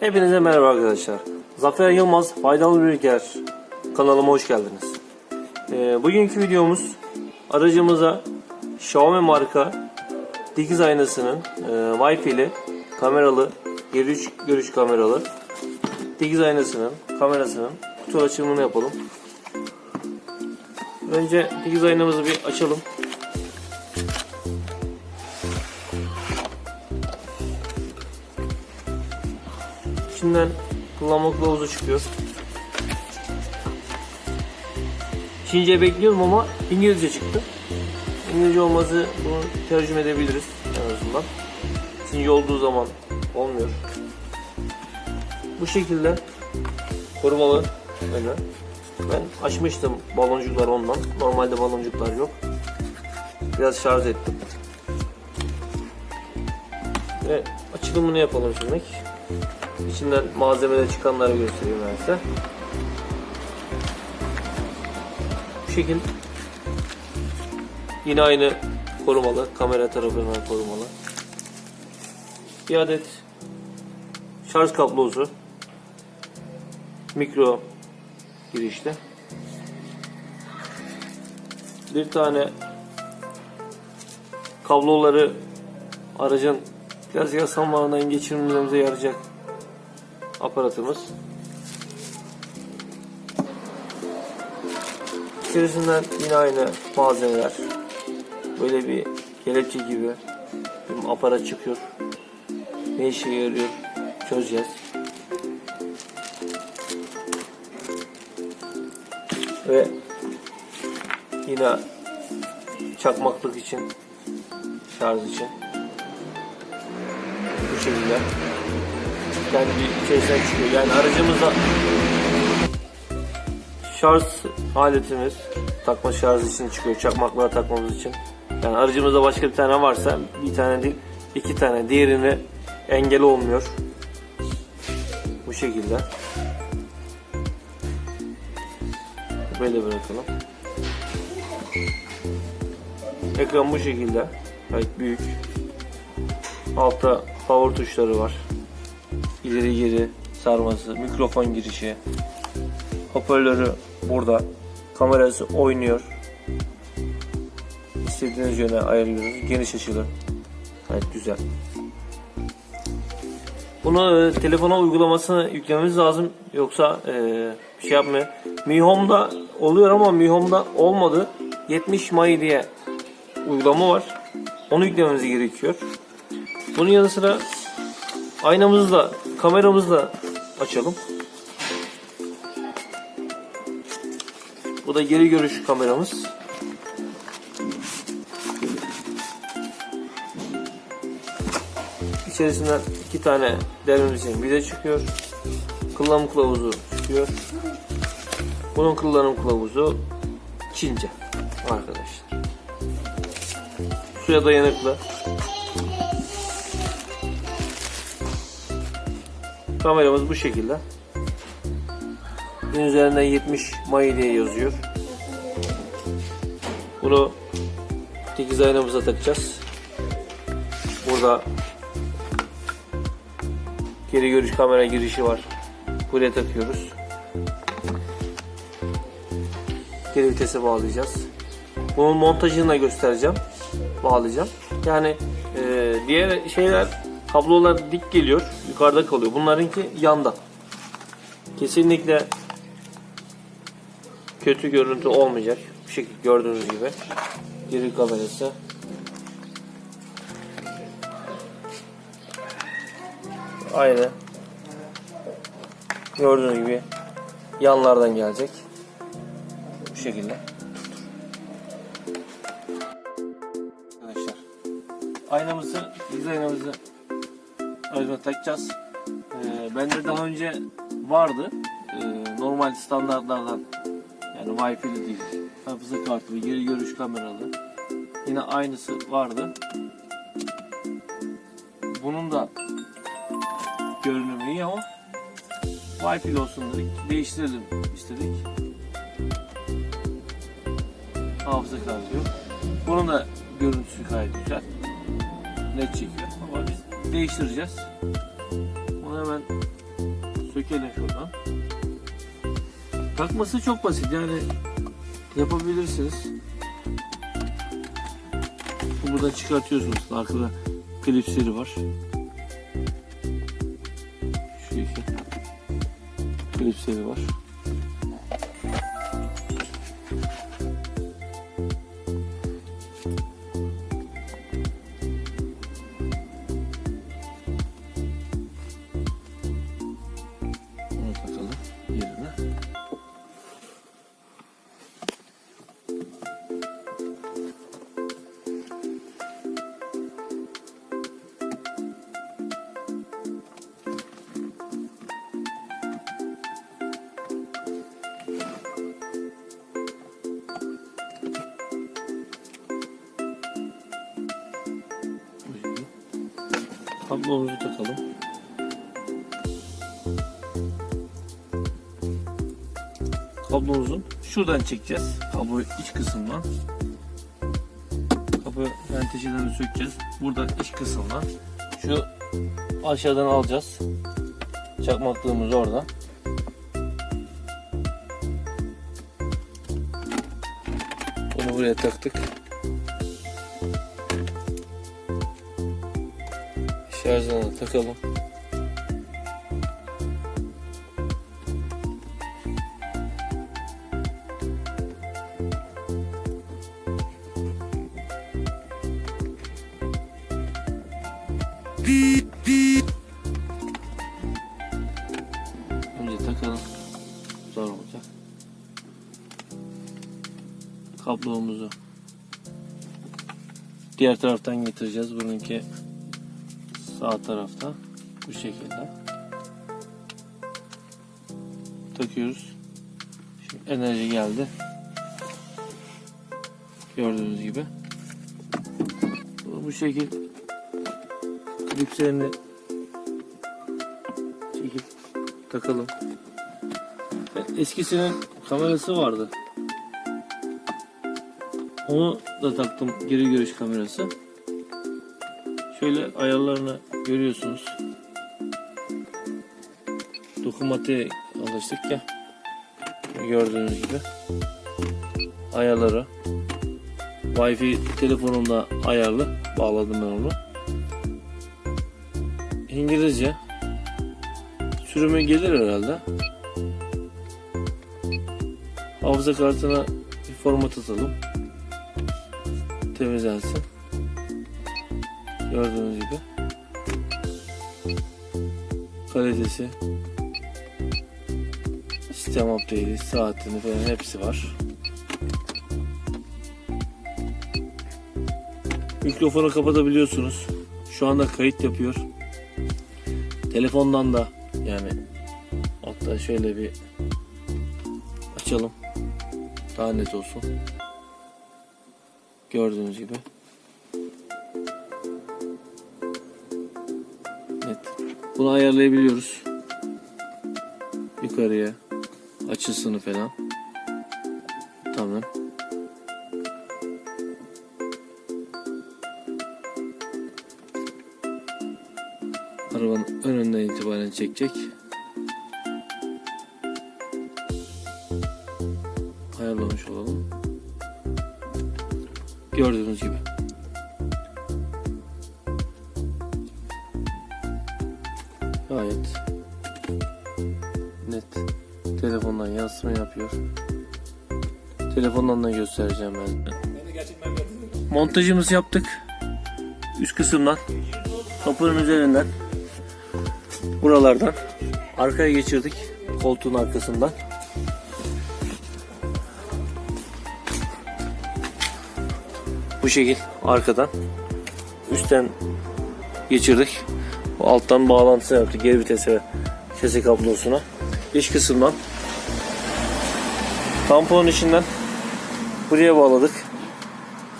Hepinize merhaba arkadaşlar. Zafer Yılmaz Faydalı Bilgiler kanalıma hoş geldiniz. Ee, bugünkü videomuz aracımıza Xiaomi marka dikiz aynasının e, Wi-Fi'li kameralı geri görüş kameralı dikiz aynasının kamerasının kutu açılımını yapalım. Önce dikiz aynamızı bir açalım. İçinden kullanma kılavuzu çıkıyor. Çince bekliyorum ama İngilizce çıktı. İngilizce olması bunu tercüme edebiliriz en azından. Çince olduğu zaman olmuyor. Bu şekilde korumalı böyle. Ben açmıştım baloncuklar ondan. Normalde baloncuklar yok. Biraz şarj ettim. Ve açılımını yapalım şimdi. İçinden malzemede çıkanları göstereyim ben size. Bu şekil yine aynı korumalı. Kamera tarafından korumalı. Bir adet şarj kablosu mikro girişte. Bir tane kabloları aracın gaz yasanlarından geçirmemize yarayacak aparatımız. İçerisinden yine aynı malzemeler. Böyle bir kelepçe gibi bir aparat çıkıyor. Ne işe yarıyor çözeceğiz. Ve yine çakmaklık için şarj için bu şekilde kendi içerisinden çıkıyor. Yani aracımızda şarj aletimiz takma şarj için çıkıyor. Çakmaklığa takmamız için. Yani aracımızda başka bir tane varsa bir tane değil iki tane diğerini engel olmuyor. Bu şekilde. Böyle bırakalım. Ekran bu şekilde. Gayet büyük. Altta power tuşları var ileri geri sarması, mikrofon girişi, hoparlörü burada, kamerası oynuyor. İstediğiniz yöne ayarlıyoruz. Geniş açılı. Gayet güzel. Bunu e, telefona uygulamasını yüklememiz lazım. Yoksa e, bir şey yapmıyor. Mi Home'da oluyor ama Mi Home'da olmadı. 70 May diye uygulama var. Onu yüklememiz gerekiyor. Bunun yanı sıra aynamızı da kameramızı da açalım. Bu da geri görüş kameramız. İçerisinden iki tane delmemiz için vida çıkıyor. Kullanım kılavuzu çıkıyor. Bunun kullanım kılavuzu Çince arkadaşlar. Suya dayanıklı. Kameramız bu şekilde. Bunun üzerinde 70 May diye yazıyor. Bunu dikiz aynamıza takacağız. Burada geri görüş kamera girişi var. Buraya takıyoruz. Geri vitese bağlayacağız. Bunun montajını da göstereceğim. Bağlayacağım. Yani e, diğer şeyler kablolar dik geliyor. Yukarıda kalıyor. Bunlarınki yanda. Kesinlikle kötü görüntü olmayacak. Bu şekilde gördüğünüz gibi. Geri kamerası. Aynı. Gördüğünüz gibi yanlardan gelecek. Bu şekilde. Arkadaşlar. Aynamızı, diz aynamızı aracına takacağız. Ee, bende daha önce vardı. Ee, normal standartlardan yani Wi-Fi'li değil. Hafıza kartı ve geri görüş kameralı. Yine aynısı vardı. Bunun da görünümü iyi ama Wi-Fi'li olsun dedik. Değiştirelim istedik. Hafıza kartı yok. Bunun da görüntüsü gayet. Net çekiyor ama biz değiştireceğiz. Bunu hemen Sökelim şuradan. Takması çok basit yani yapabilirsiniz. Bu buradan çıkartıyorsunuz. Arkada klipsleri var. Şu iki klipsleri var. Kablomuzu takalım. kablomuzun şuradan çekeceğiz. Kablo iç kısımdan. Kapı menteşelerini sökeceğiz. Buradan iç kısımdan. Şu aşağıdan alacağız. Çakmaklığımız orada. Bunu buraya taktık. Şarjına takalım. Önce takalım. Zor olacak. Kablomuzu diğer taraftan getireceğiz. Bununki sağ tarafta. Bu şekilde. Takıyoruz. Şimdi enerji geldi. Gördüğünüz gibi. Bu- şekil klipslerini çekip takalım. Eskisinin kamerası vardı. Onu da taktım geri görüş kamerası. Şöyle ayarlarını görüyorsunuz. Dokunmatiğe alıştık ya. Gördüğünüz gibi. Ayarları. Wi-Fi telefonumda ayarlı. Bağladım ben onu. İngilizce. Sürümü gelir herhalde. Hafıza kartına bir format atalım. Temizlensin. Gördüğünüz gibi. Kalitesi. Sistem update'i, saatini falan hepsi var. Mikrofonu kapatabiliyorsunuz. Şu anda kayıt yapıyor. Telefondan da yani hatta şöyle bir açalım. Daha net olsun. Gördüğünüz gibi. Bunu ayarlayabiliyoruz. Yukarıya açısını falan. Tamam. Arabanın önünden itibaren çekecek. Ayarlamış olalım. Gördüğünüz gibi. Telefondan yansıma yapıyor. Telefondan da göstereceğim ben. Montajımızı yaptık. Üst kısımdan. Kapının üzerinden. Buralardan. Arkaya geçirdik. Koltuğun arkasından. Bu şekil arkadan üstten geçirdik. Alttan bağlantısı yaptık geri vitese sesi kablosuna. İç kısımdan tamponun içinden buraya bağladık.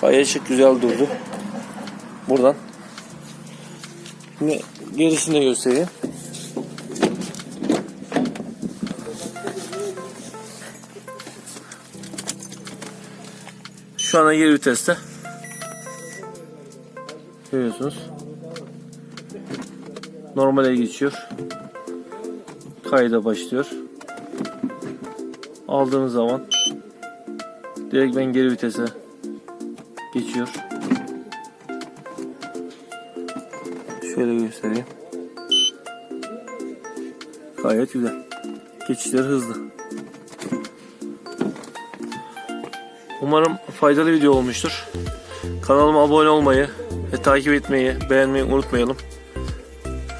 Gayet şık güzel durdu. Buradan. Şimdi gerisini de göstereyim. Şu anda geri viteste. Görüyorsunuz. Normale geçiyor. Kayda başlıyor. Aldığınız zaman direkt ben geri vitese geçiyor. Şöyle göstereyim. Gayet güzel. Geçişleri hızlı. Umarım faydalı video olmuştur. Kanalıma abone olmayı ve takip etmeyi, beğenmeyi unutmayalım.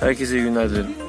Herkese iyi günler dilerim.